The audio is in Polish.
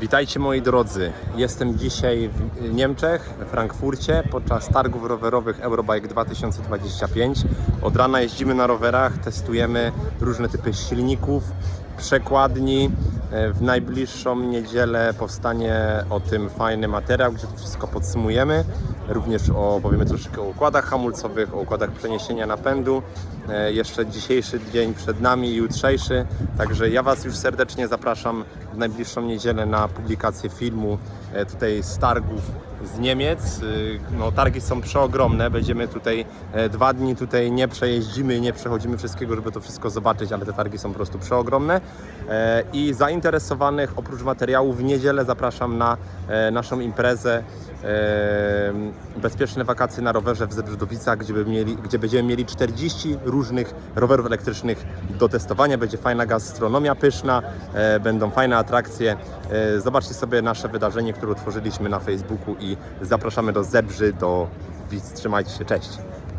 Witajcie moi drodzy. Jestem dzisiaj w Niemczech, w Frankfurcie podczas targów rowerowych Eurobike 2025. Od rana jeździmy na rowerach, testujemy różne typy silników, przekładni. E, W najbliższą niedzielę powstanie o tym fajny materiał, gdzie to wszystko podsumujemy. Również opowiemy troszeczkę o układach hamulcowych, o układach przeniesienia napędu. E, Jeszcze dzisiejszy dzień przed nami jutrzejszy. Także ja Was już serdecznie zapraszam w najbliższą niedzielę na publikację filmu e, tutaj z targów z Niemiec. Y, No, targi są przeogromne. Będziemy tutaj e, dwa dni tutaj nie przejeździmy, nie przechodzimy wszystkiego, żeby to wszystko zobaczyć, ale te targi są po prostu przeogromne. E, I zainteresowanych oprócz materiału w niedzielę zapraszam na e, naszą imprezę e, Bezpieczne wakacje na rowerze w Zebrzydowicach, gdzie, mieli, gdzie będziemy mieli 40 różnych rowerów elektrycznych do testowania. Będzie fajna gastronomia pyszna, e, będą fajne atrakcje. E, zobaczcie sobie nasze wydarzenie, które utworzyliśmy na Facebooku i zapraszamy do Zebrzy, do widz. Trzymajcie się, cześć!